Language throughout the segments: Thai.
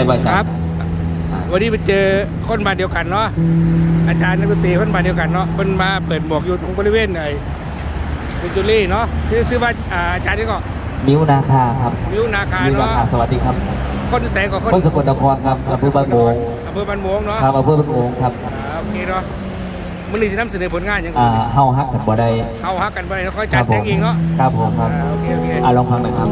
ได้บ่อาคจารรับย์วันนี้ไปเจอคนบ้านเดียวกันเนาะอาจารย์นักดนตรีคนบ้านเดียวกันเนาะเพิ่นมาเปิดหมวกอยู่ตรงบริเวณไอ้เบนจูรี่เนาะชื่อชื่อว่าอ่าอาจารย์นี่ก็นิ้วนาคาครับมิวนาคานิ้วนาเนาะคาสวัสดีครับคนแสงกว่าคนคนสกลนครครับอำเภอบ้านโมงอำเภอบ้านโมงเนาะครับอำเภอบ้านโมงครับอ่าโอเคเนาะมื้อนี้จะนำเสนอผลงานอย่างอ่าอื่นเฮาฮักกันบ่ได้เฮาฮักกันไปแล้วค่อยจัดแต่งเองเนาะครับผมครับอ่าโอเคโอเค อ่าลองฟังหน่อยครับ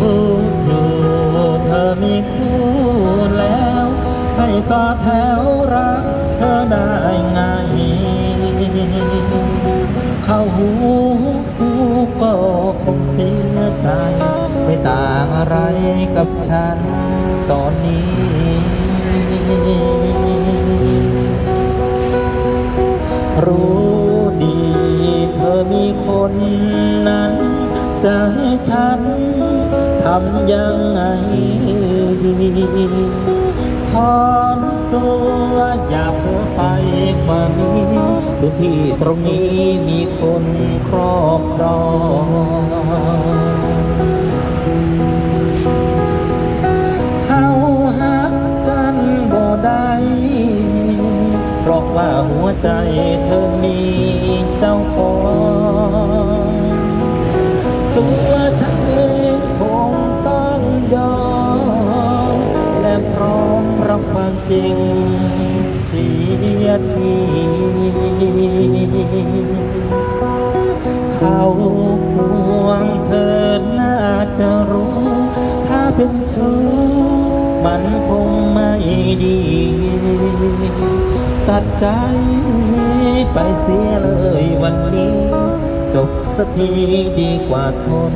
วูวูเธอมีคู่แล้ว ให้ต่อแถวรักเธอได้ไง เข้าหูหูก็คงเสียใจ ไม่ต่างอะไรกับฉันตอนนี้รู้ดีเธอมีคนนั้น จะให้ฉัน ทำยังไงพร้อมตัวอย่าเพ้อไปกว่านี้พื้นที่ตรงนี้มีคนครอบครองเฮาฮักกันบ่ได้เพราะว่าหัวใจเธอมีเจ้าของตัวฉัน ริงเสียทีเขาห่วงเธอน่าจะรู้ ถ้าเป็นชู้มันคงไม่ดี ตัดใจไปเสียเลยวันนี้ จบสักทีดีกว่าทน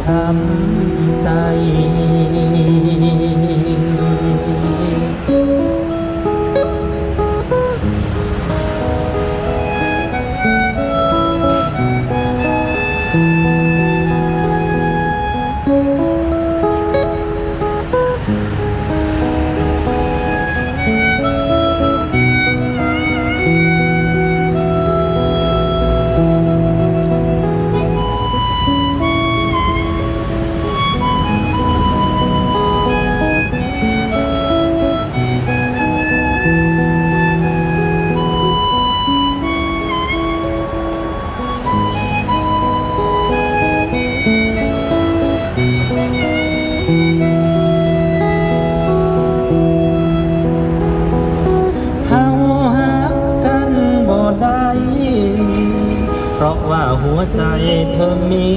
ช้ำใจ เฮ วใจเธอมี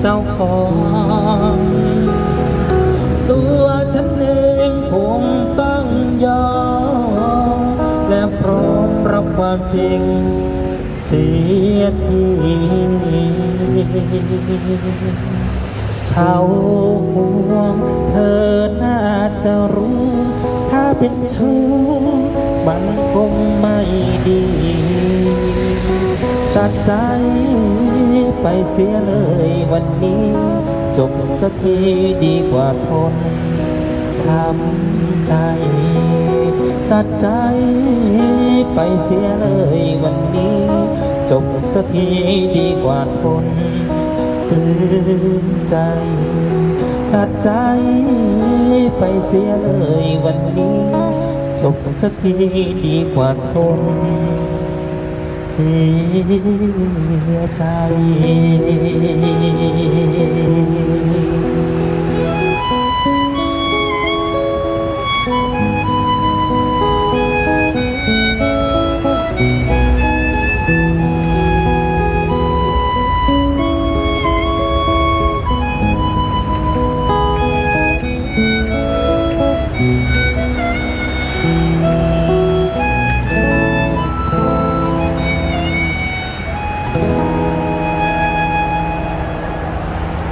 เจ้าของตัวฉันเองคงต้องยอมและพร้อมรับความจริงเสียทีเขาห่วงเธอน่าจะรู้ ถ้าเป็นชู้มันคง ตัดใจไปเสียเลยวันนี้ จบสักทีดีกว่าทนช้ำใจ ตัดใจไปเสียเลยวันนี้ จบสักทีดีกว่าทนฝืนใจตัดใจไปเสียเลยวันนี้ จบสักทีดีกว่าทน สียใจ